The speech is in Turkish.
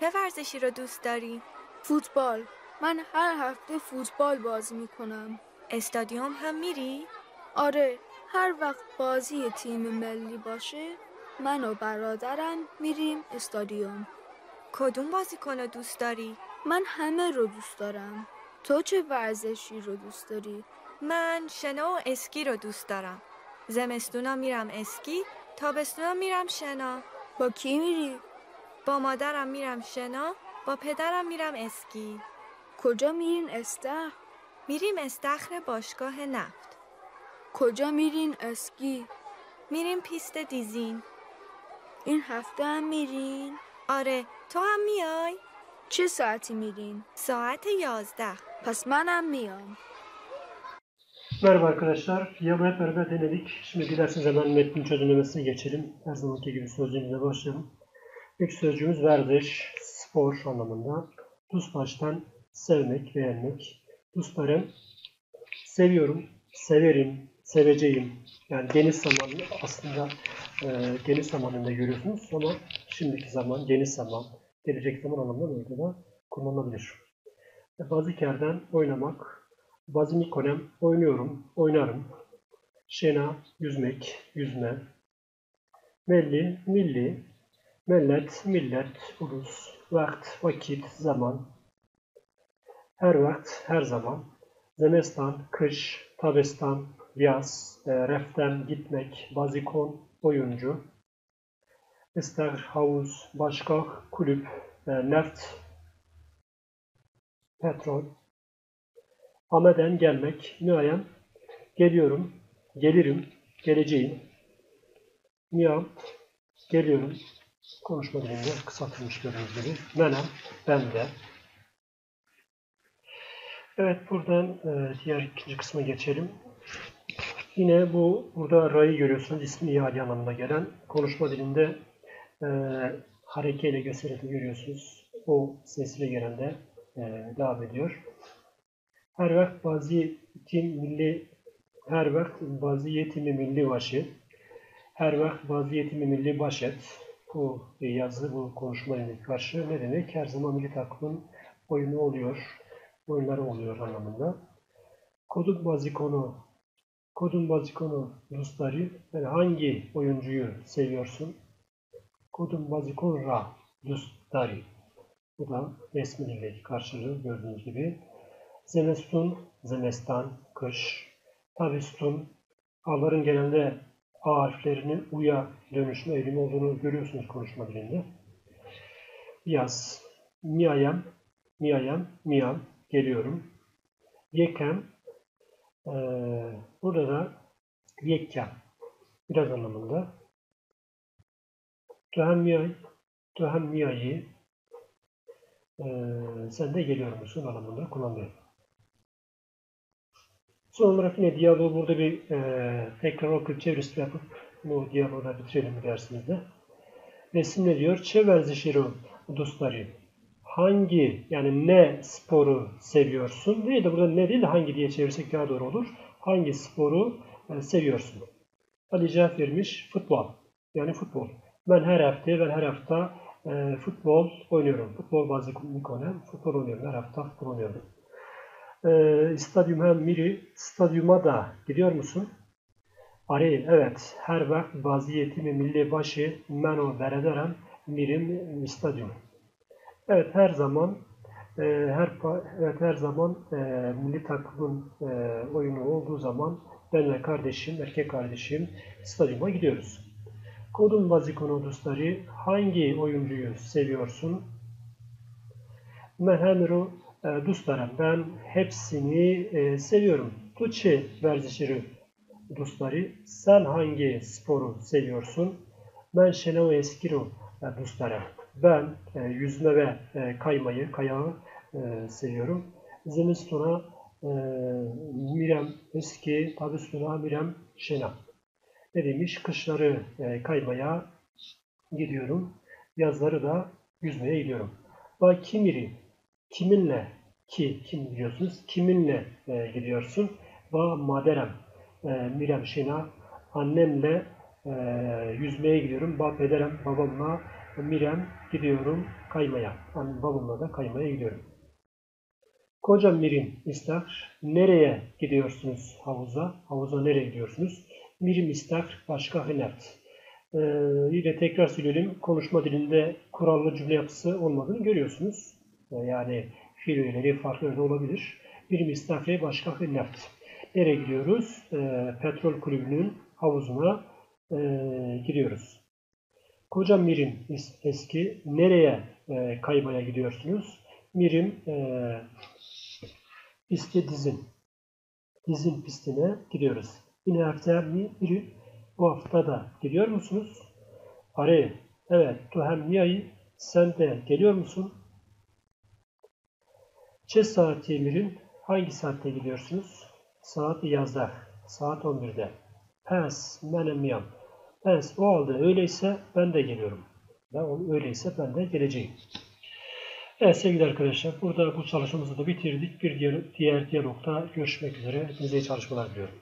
چه ورزشی را دوست داری؟ فوتبال من هر هفته فوتبال بازی می‌کنم استادیوم هم میری؟ آره هر وقت بازی تیم ملی باشه من و برادرم میریم استادیوم کدوم بازیکن را دوست داری؟ من همه رو دوست دارم تو چه ورزشی رو دوست داری؟ من شنا و اسکی رو دوست دارم زمستونا میرم اسکی تابستونا میرم شنا با کی میری؟ با مادرم میرم شنا با پدرم میرم اسکی کجا میرین استخر؟ میریم استخر باشگاه نفت کجا میرین اسکی؟ میریم پیست دیزین این هفته هم میرین؟ آره تو هم میای؟ چه ساعتی میرین؟ ساعت یازده پس منم میام Merhaba arkadaşlar. Hep beraber denedik. Şimdi dilerseniz hemen metnin çözümlemesine geçelim. Her zamanki gibi sözcüğümüze başlayalım. İlk sözcüğümüz verdiş, spor anlamında. Dus baştan sevmek, beğenmek. Duslarım, seviyorum, severim, seveceğim. Yani geniş zaman aslında e, geniş zamanında görüyorsunuz ama şimdiki zaman, geniş zaman, gelecek zaman anlamında böyle de kullanılabilir. Bazikerden oynamak, Bazimikonem oynuyorum, oynarım. Şena yüzmek, yüzme. Melli, milli. Mellet, millet, ulus. Vakt, vakit, zaman. Her vakt, her zaman. Zemestan, kış, tabestan, yaz. E, gitmek, bazikon, oyuncu. İster havuz, başkak, kulüp, e, neft, petrol. Ameden gelmek, müayyen, geliyorum, gelirim, geleceğim. Niyam, geliyorum, konuşma dilinde kısaltılmış gördüğünüz gibi. Menem, ben de. Evet, buradan e, diğer ikinci kısma geçelim. Yine bu, burada ra'yı görüyorsunuz, ismi ihali anlamına gelen. Konuşma dilinde e, harekeyle gösterildiğini görüyorsunuz. O sesiyle gelen de e, devam ediyor. Her vakt vaziyetim milli her vakt vaziyetimi milli başı her vakt vaziyetimi milli başet bu yazı bu konuşmaya karşı ne demek? Her zaman milli takımın oyunu oluyor, oyunları oluyor anlamında. Kodun bazikonu Kodun bazikonu dostları yani hangi oyuncuyu seviyorsun? Kodun bazikon ra dostları bu da resmindeki karşılığı gördüğünüz gibi. Zemestun, zemestan, kış. Tabistun, A'ların genelde A harflerinin U'ya dönüşme eğilimi olduğunu görüyorsunuz konuşma dilinde. Yaz, miyayem, miyayem, miyam, geliyorum. Yekem, ee, burada da yekkem, biraz anlamında. Töhem miyay, töhem miyayı, ee, sen de geliyor musun anlamında kullanılıyor. Son olarak yine diyaloğu burada bir e, tekrar okuyup çevirisi yapıp bu diyaloğu da bitirelim dersimizde. Resim ne diyor? Çe verzişiru dostları. Hangi yani ne sporu seviyorsun? De burada ne değil de hangi diye çevirsek daha doğru olur. Hangi sporu e, seviyorsun? Ali cevap vermiş. Futbol. Yani futbol. Ben her hafta ben her hafta e, futbol oynuyorum. Futbol bazı konu. Futbol oynuyorum. Her hafta futbol oynuyorum. E, stadyum hem miri. Stadyuma da gidiyor musun? Arayın. Evet. Her vakt vaziyetimi milli başı meno berederem mirim stadyum. Evet her zaman e, her evet her zaman e, milli takımın e, oyunu olduğu zaman ben ve kardeşim, erkek kardeşim stadyuma gidiyoruz. Kodun bazikonu dostları hangi oyuncuyu seviyorsun? E, dostlarım ben hepsini e, seviyorum. Tuçe verzişiri dostları sen hangi sporu seviyorsun? Ben şenev eskiru e, dostlarım. Ben e, yüzme ve e, kaymayı, kayağı e, seviyorum. Zemistuna e, Mirem eski, tabistuna Mirem şena. Ne demiş? Kışları e, kaymaya gidiyorum. Yazları da yüzmeye gidiyorum. Ba kimiri, kiminle ki, kim biliyorsunuz, kiminle e, gidiyorsun? Ba maderem, e, Mirem şena, annemle e, yüzmeye gidiyorum. Ba pederem, babamla Mirem gidiyorum kaymaya. Yani babamla da kaymaya gidiyorum. Koca Mirim istakr. Nereye gidiyorsunuz havuza? Havuza nereye gidiyorsunuz? Mirim istakr başka hınert. Ee, yine tekrar söyleyelim. Konuşma dilinde kurallı cümle yapısı olmadığını görüyorsunuz. Yani fiil öğeleri farklı olabilir. Mirim istakre başka hınert. Nereye gidiyoruz? Ee, petrol kulübünün havuzuna e, gidiyoruz. Koca Mirim eski. Nereye e, kaymaya gidiyorsunuz? Mirim e, pisti dizin. Dizin pistine gidiyoruz. Yine hafta mi Mirim bu hafta da gidiyor musunuz? Are, evet. Tuhem Miya'yı sen de geliyor musun? Çe saati Mirim? Hangi saatte gidiyorsunuz? Saat yazda. Saat 11'de. Pes, menem miyam. Pes, o halde öyleyse ben de geliyorum. Ben o- öyleyse ben de geleceğim. Evet sevgili arkadaşlar burada bu çalışmamızı da bitirdik. Bir diğer, diğer diyalogda görüşmek üzere. Hepinize iyi çalışmalar diliyorum.